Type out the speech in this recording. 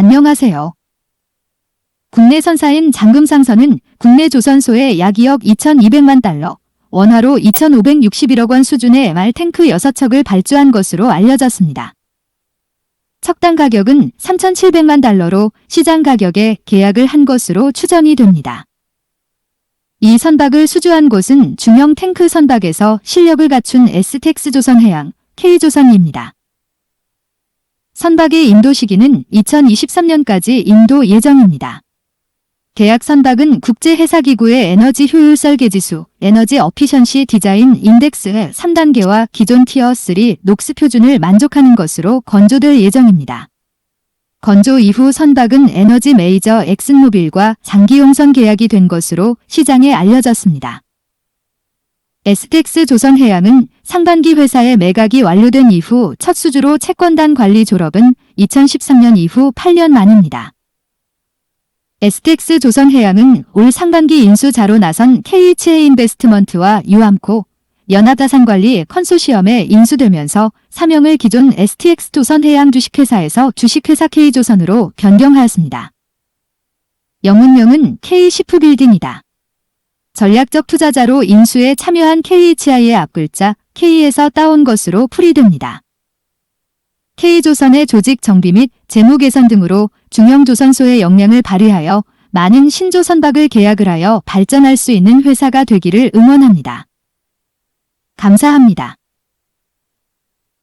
안녕하세요. 국내 선사인 장금상선은 국내 조선소의 약 2억 2,200만 달러, 원화로 2,561억 원 수준의 말 탱크 6척을 발주한 것으로 알려졌습니다. 척당 가격은 3,700만 달러로 시장 가격에 계약을 한 것으로 추정이 됩니다. 이 선박을 수주한 곳은 중형 탱크 선박에서 실력을 갖춘 STX 조선해양, K조선입니다. 선박의 인도 시기는 2023년까지 인도 예정입니다. 계약 선박은 국제해사기구의 에너지 효율 설계지수, 에너지 어피션시 디자인 인덱스의 3단계와 기존 티어 3 녹스 표준을 만족하는 것으로 건조될 예정입니다. 건조 이후 선박은 에너지 메이저 엑슨모빌과 장기용선 계약이 된 것으로 시장에 알려졌습니다. STX 조선해양은 상반기 회사의 매각이 완료된 이후 첫 수주로 채권단 관리 졸업은 2013년 이후 8년 만입니다. STX 조선해양은 올 상반기 인수자로 나선 KHA 인베스트먼트와 유암코, 연합자산관리 컨소시엄에 인수되면서 사명을 기존 STX 조선해양 주식회사에서 주식회사 K조선으로 변경하였습니다. 영문명은 K시프빌딩이다. 전략적 투자자로 인수에 참여한 KHI의 앞글자 K에서 따온 것으로 풀이됩니다. K조선의 조직 정비 및 재무 개선 등으로 중형조선소의 역량을 발휘하여 많은 신조선박을 계약을 하여 발전할 수 있는 회사가 되기를 응원합니다. 감사합니다.